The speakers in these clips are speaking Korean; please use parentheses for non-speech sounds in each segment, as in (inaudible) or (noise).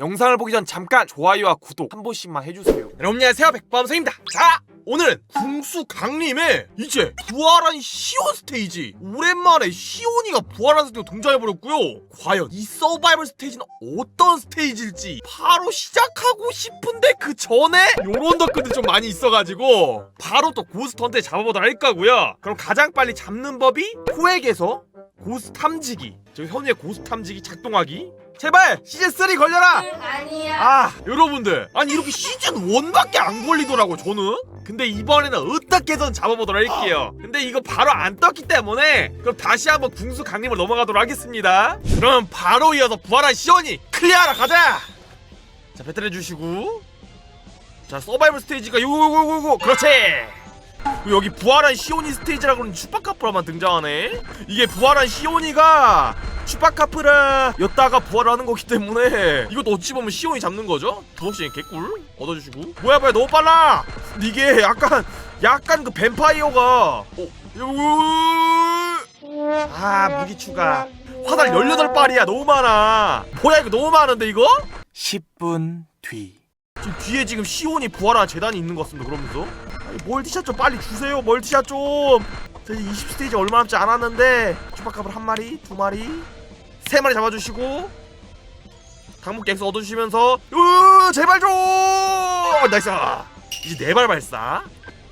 영상을 보기 전 잠깐 좋아요와 구독 한 번씩만 해주세요. 여러분 안녕하세요 백범성입니다. 자 오늘은 궁수 강림의 이제 부활한 시온 스테이지 오랜만에 시온이가 부활한 스테이지 등장해버렸고요. 과연 이 서바이벌 스테이지는 어떤 스테이지일지 바로 시작하고 싶은데 그 전에 요런 덧글들 좀 많이 있어가지고 바로 또 고스트 헌트에 잡아보도록 할 거고요. 그럼 가장 빨리 잡는 법이 코엑에서 고스트 탐지기. 저 현우의 고스트 탐지기 작동하기. 제발 시즌 3 걸려라! 아니야. 아 여러분들. 아니 이렇게 시즌 1밖에 안 걸리더라고 저는? 근데 이번에는 어떻게 해서 잡아보도록 할게요. 근데 이거 바로 안 떴기 때문에 그럼 다시 한번 궁수 강림을 넘어가도록 하겠습니다. 그럼 바로 이어서 부활한 시원이 클리어하러 가자! 자 배틀 해주시고. 자 서바이벌 스테이지가 요거요거요거. 그렇지 여기 부활한 시오니 스테이지라고 하는 슈퍼카프라만 등장하네. 이게 부활한 시오니가 슈퍼카프라 였다가 부활하는 거기 때문에 이것도 어찌 보면 시온이 잡는 거죠? 두억씩 개꿀? 얻어주시고. 뭐야 뭐야 너무 빨라! 이게 약간 약간 그 뱀파이어가 어, 아 무기 추가. 화살 18발이야 너무 많아. 뭐야 이거 너무 많은데 이거? 10분 뒤. 지금 뒤에 지금 시온이 부활한 재단이 있는 것 같습니다 그러면서 멀티샷 좀 빨리 주세요 멀티샷 좀. 자, 이제 20스테이지 얼마 남지 않았는데 슈퍼카블 한 마리 두 마리 세 마리 잡아주시고 당목 객수 얻어주시면서 으 제발 좀 나이스! 이제 네발 발사.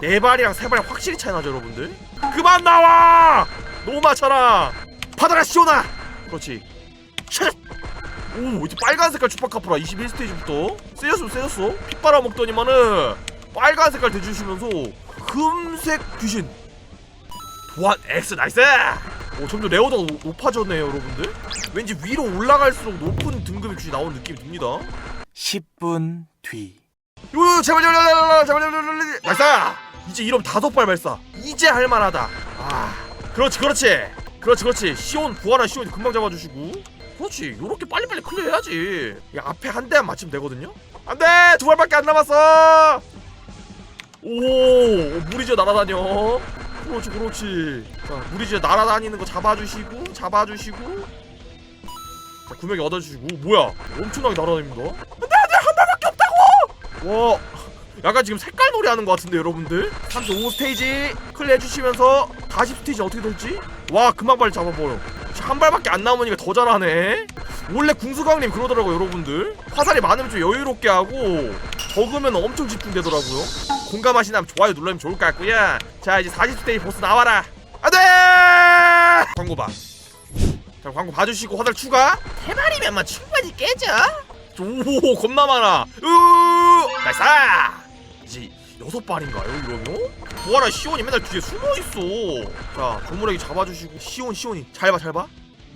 네 발이랑 세 발이 확실히 차이 나죠 여러분들? 그만 나와! 많잖아 받아라 시온아 그렇지. 샷 오 이제 빨간 색깔 추파카프라. 21스테이지부터. 세졌어 세졌어. 피 빨아먹더니만은 빨간 색깔 대주시면서 금색 귀신 도안 X 나이스 오 점점 레어도가 노- 높아졌네요 여러분들 왠지 위로 올라갈수록 높은 등급의 귀신이 나오는 느낌이 듭니다 10분 뒤. 요 제발 제발 제발 제발 제발 제발 나이스 이제 이러면 다섯 발 발사 이제 할만하다 아 그렇지 그렇지 그렇지 그렇지 시온 부활한 시온 금방 잡아주시고 그렇지 요렇게 빨리빨리 클리어해야지 이 앞에 한 대만 맞추면 되거든요 안돼 두 발밖에 안 남았어 오 무리지어 날아다녀. 그렇지 그렇지. 자 무리지어 날아다니는 거 잡아주시고 잡아주시고. 자 구명이 얻어주시고. 오, 뭐야? 엄청나게 날아다닙니다 안돼 안돼! 한 발밖에 없다고! 와 약간 지금 색깔 놀이 하는 것 같은데 여러분들? 35 스테이지 클리어 해주시면서 40 스테이지 어떻게 될지? 와 금방 빨리 잡아버려. 한 발밖에 안 남으니까 더 잘하네. 원래 궁수강님 그러더라고요 여러분들. 화살이 많으면 좀 여유롭게 하고 적으면 엄청 집중되더라고요 공감하시나면 좋아요 눌러주면 좋을 것 같고요. 자 이제 40 스테이지 보스 나와라. 안돼! 광고 봐자 광고 봐주시고 화살 추가. 세 마리면만 충분히 깨져. 오 겁나 많아. 으! 나이스! 이제 여섯 발인가요 이러면? 부활한 시온이 맨날 뒤에 숨어있어. 자 조무래기 잡아주시고. 시온 시온이. 잘 봐 잘봐.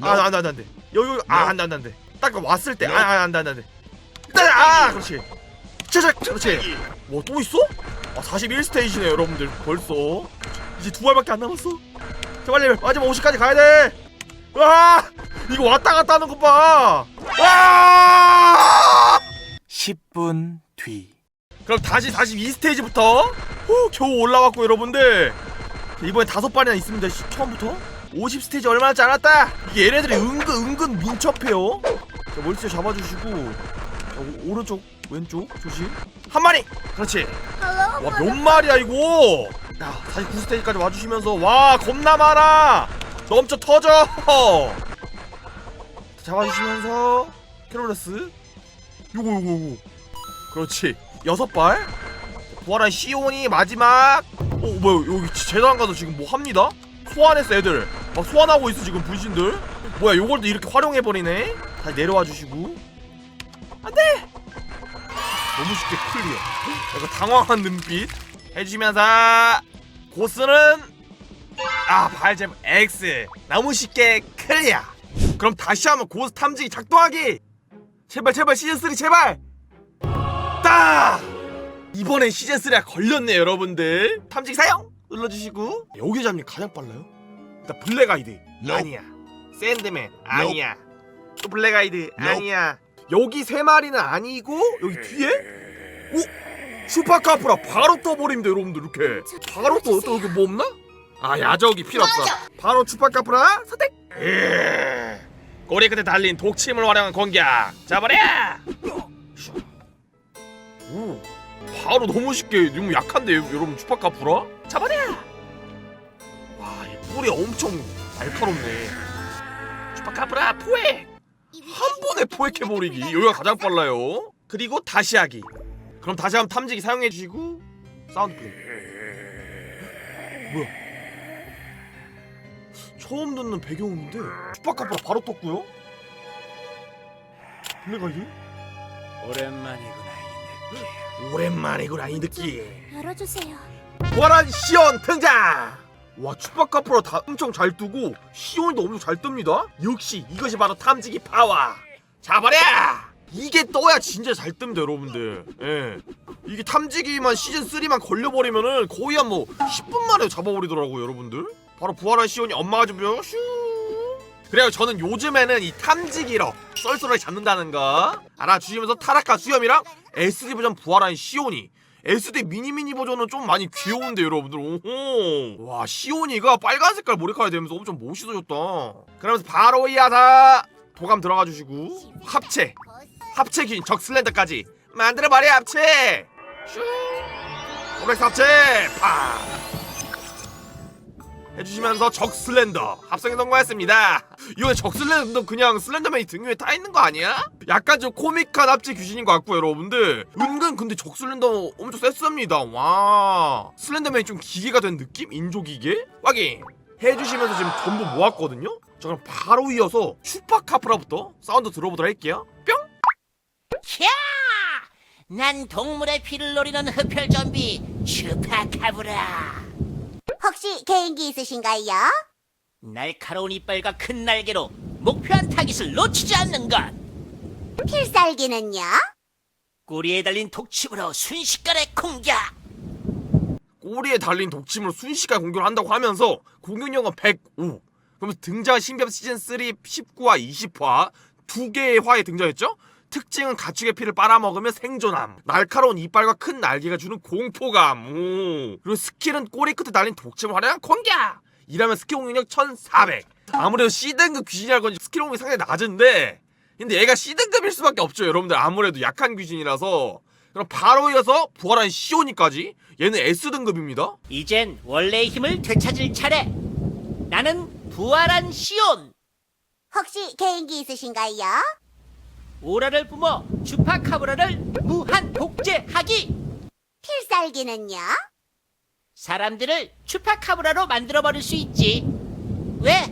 아 안돼 안돼 안돼. 여기 여기. 아 안돼 안돼 안돼. 딱 왔을 때아 안돼 안돼 안돼. 일단 아 그렇지. 자자 그렇지. 뭐또 있어? 아 41스테이지네 여러분들. 벌써. 이제 두 발밖에 안 남았어? 자 빨리 마지막 50까지 가야 돼! 와! 이거 왔다 갔다 하는 것봐! 와! 10분 뒤. 그럼 다시 42스테이지부터? 후, 겨우 올라왔고 여러분들. 자, 이번에 다섯 발이나 있습니다 시- 처음부터. 50스테이지 얼마 남지 않았다! 이게 얘네들이 은근 은근 민첩해요. 자 멀티 잡아주시고. 자, 오, 오른쪽 왼쪽 조심. 한 마리! 그렇지. 와 몇 마리야 이거? 야 다시 9스테이지까지 와주시면서. 와 겁나 많아! 넘쳐 터져! (laughs) 잡아주시면서. 캐롤레스. 요거 요거 요거. 그렇지. 여섯 발? 부활한 시온이 마지막. 어 뭐야 여기 재단 가서 지금 뭐 합니다? 소환했어 애들. 막 소환하고 있어 지금 분신들. 뭐야 요걸 또 이렇게 활용해버리네? 다시 내려와 주시고 안돼! 너무 쉽게 클리어. 약간 당황한 눈빛. 해주시면서 고스는 아 발제품 X. 너무 쉽게 클리어. 그럼 다시 한번 고스 탐지기 작동하기! 제발 제발 시즌3 제발! 딱 이번엔 시즌 3가 걸렸네 여러분들. 탐지기 사용! 눌러주시고. 여기 잡니 가장 빨라요. 일단 블랙 아이드. 아니야. 샌드맨. 아니야. 또 블랙 아이드. 아니야 여기 세 마리는 아니고 여기 뒤에? 오 슈퍼카프라 바로 떠버립니다 여러분들 이렇게. 바로 떠, 또 여기 뭐 없나? 아 야적이 필요 없어. 바로 슈퍼카프라 선택! 예. 꼬리 끝에 달린 독침을 활용한 공격 잡아라! 오 바로 너무 쉽게 너무 약한데 여러분 추파카프라? 잡아라! 와이 뿔이 엄청 날카롭네. 추파카프라 포획! 한 번에 포획해버리기. 여기가 가장 빨라요. 그리고 다시 하기. 그럼 다시 한번 탐지기 사용해 주시고 사운드 플레이. 뭐야? 처음 듣는 배경음인데 슈퍼카프라 바로 떴고요. 블랙 아이디? 오랜만이구나 이 느낌. 오랜만이구나 이 느낌. 열어주세요. 부활한 시온 등장! 와 추파카프라 다 엄청 잘 뜨고 시온도 엄청 잘 뜹니다. 역시 이것이 바로 탐지기 파워 잡아라! 이게 떠야 진짜 잘 뜹니다 여러분들. 예. 이게 탐지기만 시즌 3만 걸려버리면은 거의 한 뭐 10분 만에 잡아버리더라고요 여러분들. 바로 부활한 시온이 엄마가 주면 슈. 그래요 저는 요즘에는 이 탐지기로 썰썰하게 잡는다는 거 알아주시면서 타락한 수염이랑 SD 버전 부활한 시온이. SD 미니미니 버전은 좀 많이 귀여운데 여러분들. 오호. 와 시온이가 빨간 색깔 머리카락이 되면서 엄청 멋있어졌다. 그러면서 바로 이어서 도감 들어가 주시고 합체 합체 긴 적 슬렌더까지 만들어 버려 합체. 슈 오렉스 합체 파. 해주시면서 적 슬렌더 합성에 성공했습니다. 이거 적 슬렌더 그냥 슬렌더맨이 등 위에 타 있는 거 아니야? 약간 좀 코믹한 합체 귀신인 것 같고 여러분들. 은근 근데 적 슬렌더 엄청 셌습니다. 와. 슬렌더맨이 좀 기계가 된 느낌? 인조 기계? 확인 해주시면서 지금 전부 모았거든요? 자 그럼 바로 이어서 슈퍼카프라부터 사운드 들어보도록 할게요 뿅! 캬! 난 동물의 피를 노리는 흡혈 좀비 슈파카브라. 혹시 개인기 있으신가요? 날카로운 이빨과 큰 날개로 목표한 타깃을 놓치지 않는 것. 필살기는요? 꼬리에 달린 독침으로 순식간에 공격. 꼬리에 달린 독침으로 순식간에 공격을 한다고 하면서 공격력은 105 그러면서 등장 신비한 시즌 3 19화 20화 두 개의 화에 등장했죠? 특징은 가축의 피를 빨아먹으면 생존함. 날카로운 이빨과 큰 날개가 주는 공포감. 오. 그리고 스킬은 꼬리 끝에 달린 독침을 활용한 공격! 이라면 스킬 공격력 1400 아무래도 C등급 귀신이라 건지 스킬 공격이 상당히 낮은데 근데 얘가 C등급일 수밖에 없죠 여러분들. 아무래도 약한 귀신이라서 그럼 바로 이어서 부활한 시오니까지 얘는 S등급입니다 이젠 원래의 힘을 되찾을 차례. 나는 부활한 시온. 혹시 개인기 있으신가요? 오라를 뿜어 슈파카브라를 무한 복제하기. 필살기는요? 사람들을 슈파카브라로 만들어버릴 수 있지. 왜?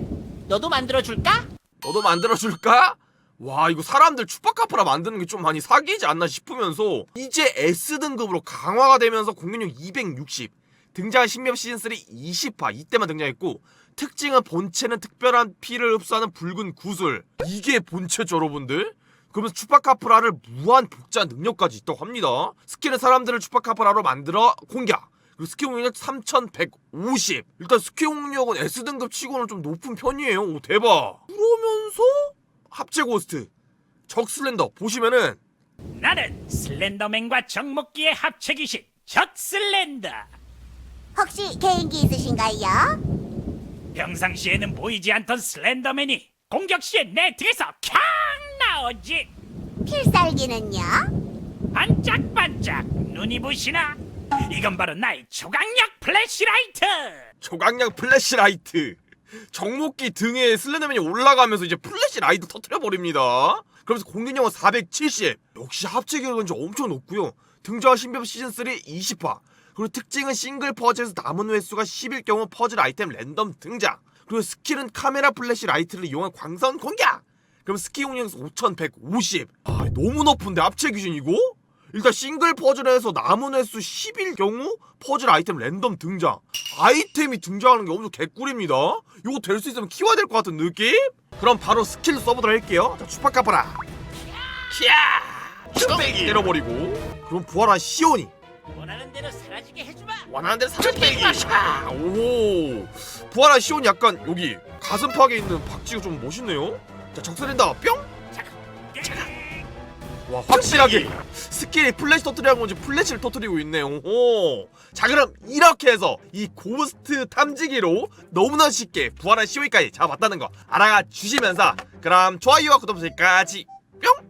너도 만들어줄까? 너도 만들어줄까? 와 이거 사람들 추파카프라 만드는 게 좀 많이 사기지 않나 싶으면서 이제 S등급으로 강화가 되면서 공격력 260 등장한 신맵 시즌3 20화 이때만 등장했고 특징은 본체는 특별한 피를 흡수하는 붉은 구슬. 이게 본체죠 여러분들? 그러면서 추파카프라를 무한 복제한 능력까지 있다고 합니다. 스킬은 사람들을 추파카프라로 만들어 공격 그리고 스킬 공격력 3150 일단 스킬 공격력은 S등급 치고는 좀 높은 편이에요. 오 대박. 그러면서 합체 고스트 적 슬렌더 보시면은 나는 슬렌더맨과 정목기의 합체 귀신 적 슬렌더. 혹시 개인기 있으신가요? 평상시에는 보이지 않던 슬렌더맨이 공격 시에 내 등에서 캬 나오지. 필살기는요? 반짝반짝 눈이 부시나? 이건 바로 나의 초강력 플래시라이트. 조각량 플래시라이트 정목기 등에 슬렌더맨이 올라가면서 이제 플래시 라이트 터트려 버립니다. 그러면서 공격력은 470 역시 합체 기록은 엄청 높고요. 등장한 신비한 시즌3 20화. 그리고 특징은 싱글 퍼즐에서 남은 횟수가 10일 경우 퍼즐 아이템 랜덤 등장. 그리고 스킬은 카메라 플래시 라이트를 이용한 광선 공격! 그럼 스킬 공격에서 5150 아, 너무 높은데 합체 기준이고? 일단 싱글 퍼즐에서 남은 횟수 10일 경우 퍼즐 아이템 랜덤 등장. 아이템이 등장하는 게 엄청 개꿀입니다. 이거 될 수 있으면 키워야 될 것 같은 느낌? 그럼 바로 스킬 써보도록 할게요. 자 추파카파라. 키야 슈빼기 때려버리고. 그럼 부활한 시온이. 원하는 대로 사라지게 해주마. 원하는 대로 사빼기 오 부활한 시온이 약간 여기 가슴팍에 있는 박쥐가 좀 멋있네요. 자 적설린다. 뿅 와 확실하게 스킬이 플래시 터트리는 건지 플래시를 터트리고 있네요 오. 자 그럼 이렇게 해서 이 고스트 탐지기로 너무나 쉽게 부활한 시오이까지 잡아봤다는 거 알아가 주시면서 그럼 좋아요와 구독 버튼까지. 뿅